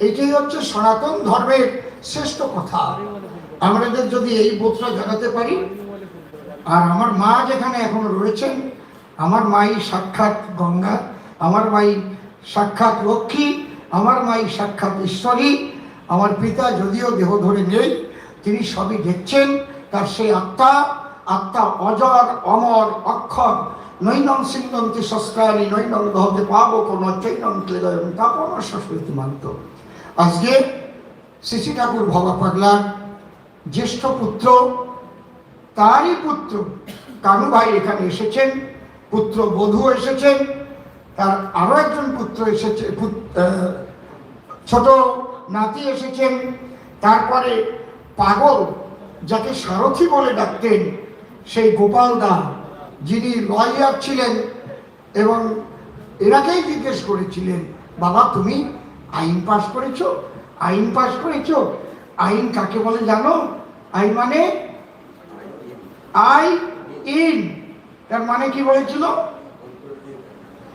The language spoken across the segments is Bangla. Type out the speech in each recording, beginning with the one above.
এটাই হচ্ছে সনাতন ধর্মের শ্রেষ্ঠ কথা। আমাদের যদি এই বোধটা জানাতে পারি, আর আমার মা যেখানে এখনও রয়েছেন, আমার মাই সাক্ষাৎ গঙ্গা, আমার মাই সাক্ষাৎ লক্ষ্মী, আমার মাই সাক্ষাৎ ঈশ্বরী, আমার পিতা যদিও দেহ ধরে নেই, তিনি সবই দেখছেন, তার সেই আত্মা আত্মা অজর, অমর, অক্ষর নৈনম সিংহন্তি শস্ত্রানি নৈনম দহতে পাবো কোন চৈনম ক্লেদয়ম তাপন সরস্বতী মান্ত আজকে শ্রী ঠাকুর ভবা পাগলার জ্যেষ্ঠ পুত্র, তারই পুত্র, কানু ভাই এখানে এসেছেন, পুত্র বধূ এসেছেন, তার আরও একজন পুত্র এসেছে ছোট নাতি এসেছেন, তারপরে পাগল যাকে সারথি বলে ডাকতেন, সেই গোপাল দা, যিনি লয়ার ছিলেন এবং এনাকেই জিজ্ঞেস করেছিলেন, বাবা তুমি আইন পাশ করেছ? আইন পাশ করেছ? আইন কাকে বলে জানো? আইন মানে? I in. তার মানে কি বলেছিল?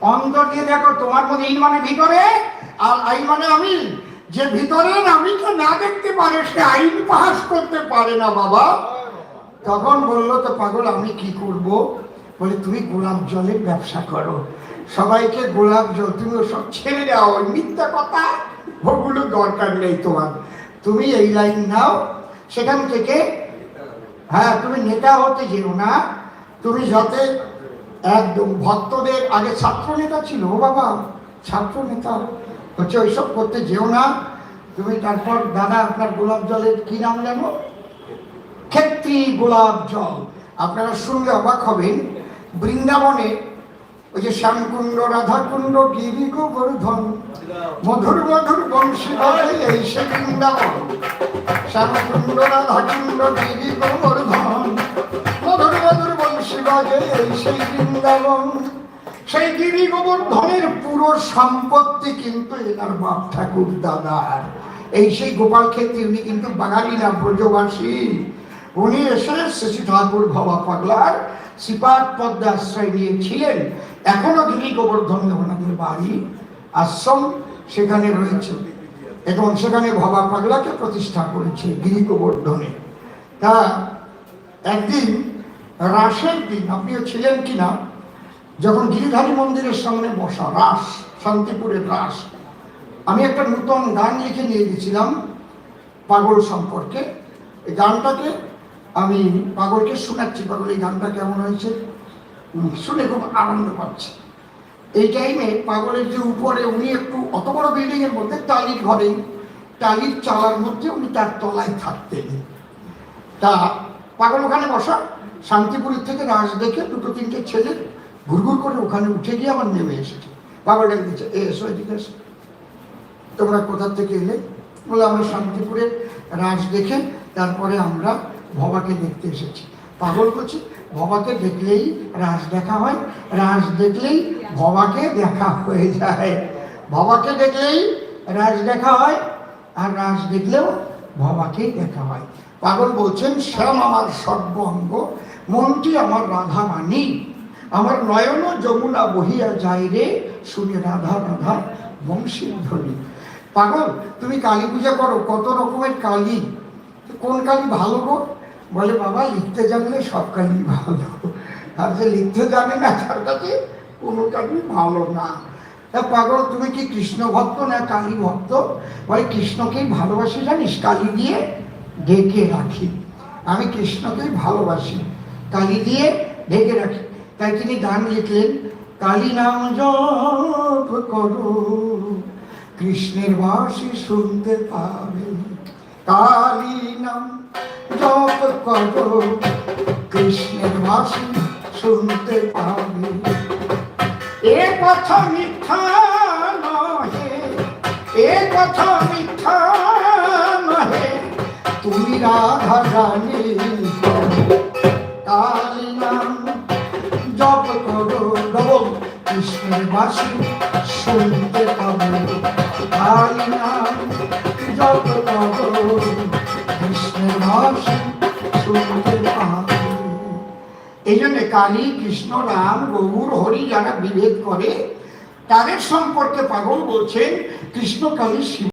অন্তর দিয়ে দেখো, তোমার মধ্যে ইন মানে ভিতরে আর আইন মানে আমি। যে ভিতরে আমিকে না দেখতে পারে, সে আইন পাস করতে পারে না, বাবা। তখন বলল, তো পাগল, আমি কি করব? বলে, তুমি গোলাপ জলের ব্যবসা করো। সবাইকে গোলাপ জল, তুমি সব ছেড়ে দাও, ওই মিথ্যা কথা। ওগুলো দরকার নেই তোমার। তুমি এই লাইন নাও, সেখান থেকে হ্যাঁ তুমি নেতা হতে যেও না। তুমি যাতে একদম ভক্তদের, আগে ছাত্র নেতা ছিল বাবা, ছাত্র নেতা। হচ্ছে ওইসব করতে যেও না। তুমি তারপর, দাদা, আপনার গোলাপ জলের কি নাম জানো? ক্ষেত্রী গোলাপ জল। আপনারা শুনলে অবাক হবেন। বৃন্দাবনে ওই যে শ্যামকুণ্ড, রাধাকুণ্ড গিরি গোবর্ধন মধুর মধুর বংশী এই সে বৃন্দাবন। শ্যামকুণ্ড, রাধাকুণ্ড গিরি গোবর্ধন মধুর মধুর বংশী বাজে এই সেই বৃন্দাবন। সেই গিরি গোবর্ধনের পুরো সম্পত্তি কিন্তু এনার বাপ ঠাকুর দাদার। এই সেই গোপাল ক্ষেত্রে উনি কিন্তু বাঙালি না, ব্রজবাসী। উনি এসে শ্রী ঠাকুর ভবা পাগলার শ্রীপাদ পদ্মা আশ্রয় নিয়েছিলেন। এখনও গিরি গোবর্ধনে ওনাদের বাড়ি, আশ্রম সেখানে রয়েছে। এবং সেখানে ভবা পাগলাকে প্রতিষ্ঠা করেছে গিরি গোবর্ধনে। তা একদিন, রাসের দিন, আপনিও ছিলেন কিনা যখন গিরিধারী মন্দিরের সামনে বসা রাস, শান্তিপুরের রাস, আমি একটা নূতন গান লিখে নিয়ে গেছিলাম পাগল সম্পর্কে। এই গানটাকে আমি পাগলকে শোনাচ্ছি পাগল এই গানটা কেমন হয়েছে? শুনে খুব আনন্দ পাচ্ছি। এই টাইমে পাগলের যে উপরে উনি একটু অত বড় বিল্ডিং এর মধ্যে টালির ঘরে, টালির চালার মধ্যে উনি তার তলায় থাকতেন। তা পাগল ওখানে বসা, শান্তিপুরের থেকে রাস দেখে দুটো তিনটে ছেলে ঘুরঘুর করে ওখানে উঠে গিয়ে আবার নেমে এসেছে। পাগল ডেকে দিচ্ছে এ এসো এদিকে এসো। তোমরা কোথা থেকে এলে? বলে, আমরা শান্তিপুরে রাস দেখে তারপরে আমরা ভবাকে দেখতে এসেছি। পাগল করছি? ভবাকে দেখলেই রাস দেখা হয়, রাস দেখলেই ভবাকে দেখা হয়ে যায়। ভবাকে দেখলেই রাস দেখা হয়, আর রাস দেখলেও ভবাকেই দেখা হয়। পাগল বলছেন, শ্যাম আমার সর্ব অঙ্গ মনটি আমার রাধা মানি আমার নয়ন যমুনা বহিয়া যায় রে, শুনে রাধা রাধা বংশীর ধ্বনি। পাগল, তুমি কালী পূজা করো, কত রকমের কালী? কোন কালী ভালো গো? বলে, বাবা, লিখতে জানলে সব কাজই ভালো। আর যে লিখতে জানে না, তার কাছে কোনো কাজই ভালো না? তা পাগল, তুমি কি কৃষ্ণ ভক্ত না কালী ভক্ত? বলে কৃষ্ণকেই ভালোবাসি, জানিস? কালী দিয়ে ঢেকে রাখি। আমি কৃষ্ণকেই ভালোবাসি, কালী দিয়ে ঢেকে রাখি। তাই তিনি গান লিখলেন, কালী নাম জপ করো, কৃষ্ণের বাসি শুনতে পাবে। কালী নাম জপ করো কৃষ্ণের বাসি শুনতে পাবে। এ কথা মিথ্যা নহে, এ কথা মিথ্যা নহে। তুমি রাধা রানী কালী নাম জপ করো নবম কৃষ্ণের বাসি শুনতে পাবো। কালী নাম জপ করো এই জন্য কালী কৃষ্ণ রাম গৌর হরি যারা বিভেদ করে, তাদের সম্পর্কে পাগল বলছেন, কৃষ্ণ কালী শিব